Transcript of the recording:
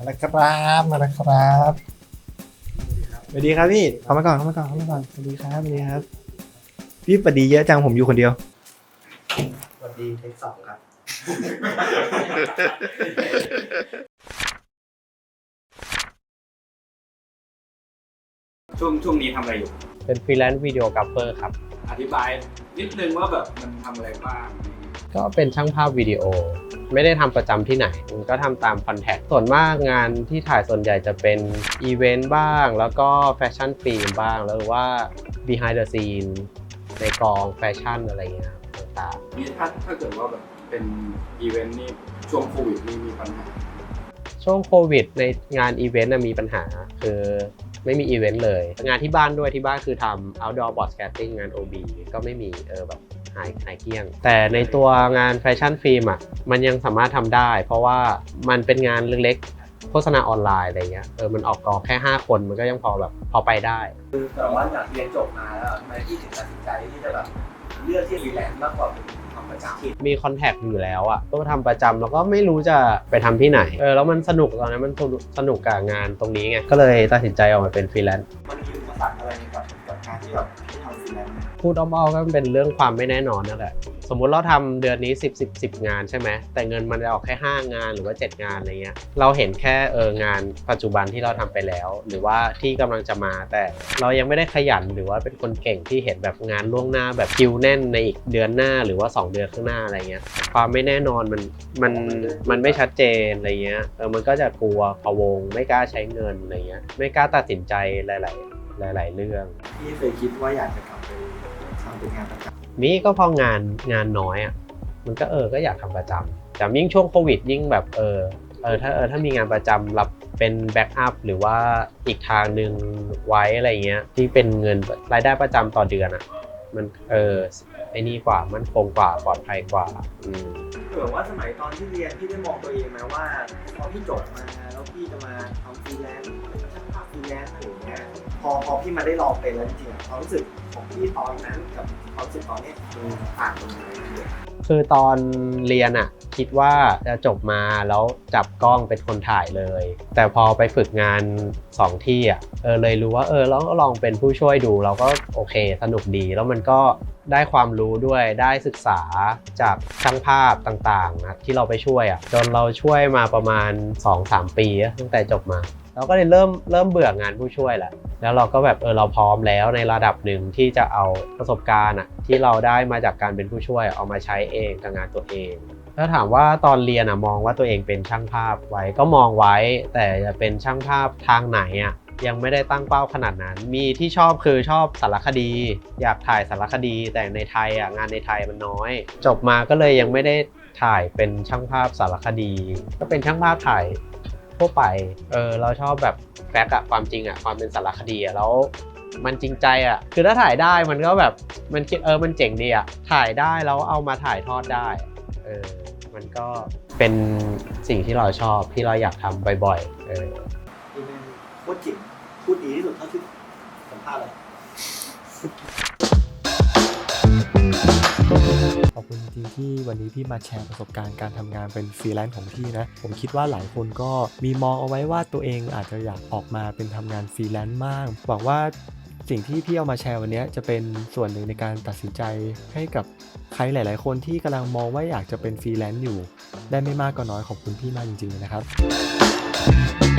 มาแล้วครับมาแล้วครับสวัสดีครับพี่เข้ามาก่อนเข้ามาก่อนเข้ามาก่อนสวัสดีครับสวัสดีครับ พี่ปดีเยอะจังผมอยู่คนเดียวสวัสดีเทคสองครับ ช่วงช่วงนี้ทำอะไรอยู่ เป็นฟรีแลนซ์วิดีโอกราฟเฟอร์ครับ อธิบายนิดนึงว่าแบบมันทำอะไรบ้าง ก็เป็นช่างภาพวิดีโอ ไม่ได้ทำประจำที่ไหนมันก็ทำตามคอนแทคส่วนมากงานที่ถ่ายส่วนใหญ่จะเป็นอีเวนต์บ้าง แล้วก็แฟชั่นฟิล์มบ้าง แล้วหรือว่า behind the scene ในกองแฟชั่นอะไรเงี้ยครับต่างนี่ถ้าถ้าเกิดว่าแบบเป็นอีเวนต์นี่ช่วงโควิดนี่มีปัญหาๆช่วงโควิดในงานอีเวนต์น่ะมีปัญหา คือไม่มีอีเวนต์เลย งานที่บ้านด้วยที่บ้านคือทำ outdoor broadcasting งาน OB ก็ไม่มีเออแบบ หายหายเกลี้ยง แต่ในตัวงานแฟชั่นฟิล์มอะมันยังสามารถทำได้ เพราะว่ามันเป็นงานเล็กๆโฆษณาออนไลน์อะไรเงี้ยเออมันออกกองแค่ 5 คนมันก็ยังพอแบบพอไปได้แต่ว่าจากเรียนจบมาแล้วทำไมพี่ถึงตัดสินใจที่จะแบบเลือกที่รีแลนซ์มากกว่าทำประจำ มีคอนแทคอยู่แล้วอะก็ทำประจำแล้วก็ไม่รู้จะไปทำที่ไหน เออแล้วมันสนุกตอนนั้นมันสนุกสนุกกับงานตรงนี้ไง ก็เลยตัดสินใจออกมาเป็นฟรีแลนซ์ มันมีอุ สรรอะไรกับกับการที่แบบพี่ทำฟรีแลนซ์พูดอ้อมๆก็เป็นเรื่องความไม่แน่นอนนั่นแหละ สมมุติเราทำเดือนนี้ 10 10 10 งานใช่ไหม แต่เงินมันจะออกแค่ 5 งานหรือว่า 7 งานอะไรเงี้ย เราเห็นแค่เอองานปัจจุบันที่เราทำไปแล้ว หรือว่าที่กำลังจะมา แต่เรายังไม่ได้ขยันหรือว่าเป็นคนเก่งที่เห็นแบบงานล่วงหน้าแบบคิวแน่นในอีกเดือนหน้าหรือว่า 2 เดือนข้างหน้าอะไรเงี้ย ความไม่แน่นอนมันมันมันไม่ชัดเจนอะไรเงี้ย เออมันก็จะกลัวพะวงไม่กล้าใช้เงินอะไรเงี้ย ไม่กล้าตัดสินใจหลาย ๆ หลาย ๆ เรื่อง พี่เคยคิดว่าอยากจะกลับไปทำเป็นงานประจมีก็พองานงานน้อยอะมันก็เออก็อยากทำประจำแต่ยิ่งช่วงโควิดยิ่งแบบเออเออถ้าเออถ้ามีงานประจำรับเป็นแบ็กอัพหรือว่าอีกทางหนึ่งไว้อะไรเงี้ยที่เป็นเงินรายได้ประจำต่อเดือนอะมันเออไอ้นี่กว่ามันคงกว่าปลอดภัยกว่าอืมำเผื่อว่าสมัยตอนที่เรียนพี่ได้มองตัวเองไหมว่าพอพี่จบมาแล้วพี่จะมาทำฟรีแลนซ์ช่างภาพ ฟรีแลนซ์อะไรอย่างเงี้ยพอพอพี่มาได้ลองเป็นแล้วจริงๆอะความรู้สึกของพี่ตอนนั้นกับความรู้สึกตอนเนี้ยมันต่างกันยังไงคือตอนเรียนอะคิดว่าจะจบมาแล้วจับกล้องเป็นคนถ่ายเลย แต่พอไปฝึกงาน2ที่อะเออเลยรู้ว่าเออเราก็ลองเป็นผู้ช่วยดูเราก็โอเคสนุกดี แล้วมันก็ได้ความรู้ด้วยได้ศึกษาจากช่างภาพต่างๆนะที่เราไปช่วยอะจนเราช่วยมาประมาณ 2-3 ปีอะตั้งแต่จบมา เราก็เลยเริ่มเริ่มเบื่องานผู้ช่วยแหละแล้วเราก็แบบเออเราพร้อมแล้วในระดับหนึ่งที่จะเอาประสบการณ์อะที่เราได้มาจากการเป็นผู้ช่วยเอามาใช้เองกับงานตัวเองถ้าถามว่าตอนเรียนอะมองว่าตัวเองเป็นช่างภาพไว้ก็มองไว้ แต่จะเป็นช่างภาพทางไหนอะยังไม่ได้ตั้งเป้าขนาดนั้น มีที่ชอบคือชอบสารคดี อยากถ่ายสารคดี แต่ในไทยอะงานในไทยมันน้อย จบมาก็เลยยังไม่ได้ถ่ายเป็นช่างภาพสารคดี ก็เป็นช่างภาพถ่าย ทั่วไป เออเราชอบแบบแฟกต์อะความจริงอะความเป็นสารคดีอะแล้วมันจริงใจอะคือถ้าถ่ายได้มันก็แบบมันคิดเออมันเจ๋งดีอะถ่ายได้แล้วเอามาถ่ายทอดได้เออมันก็เป็นสิ่งที่เราชอบที่เราอยากทำบ่อยๆเออพี่เป็นโคตรเจิ๋งพูดดีที่สุดเท่าที่สัมภาษณ์เลย ขอบคุณจริงๆที่วันนี้พี่มาแชร์ประสบการณ์การทำงานเป็นฟรีแลนซ์ของพี่นะ ผมคิดว่าหลายคนก็มีมองเอาไว้ว่าตัวเองอาจจะอยากออกมาเป็นทำงานฟรีแลนซ์มากหวังว่าสิ่งที่พี่เอามาแชร์วันนี้จะเป็นส่วนหนึ่งในการตัดสินใจให้กับใครหลาย ๆ คนที่กำลังมองว่าอยากจะเป็นฟรีแลนซ์อยู่ ได้ไม่มากก็น้อยขอบคุณพี่มากจริง ๆ นะครับ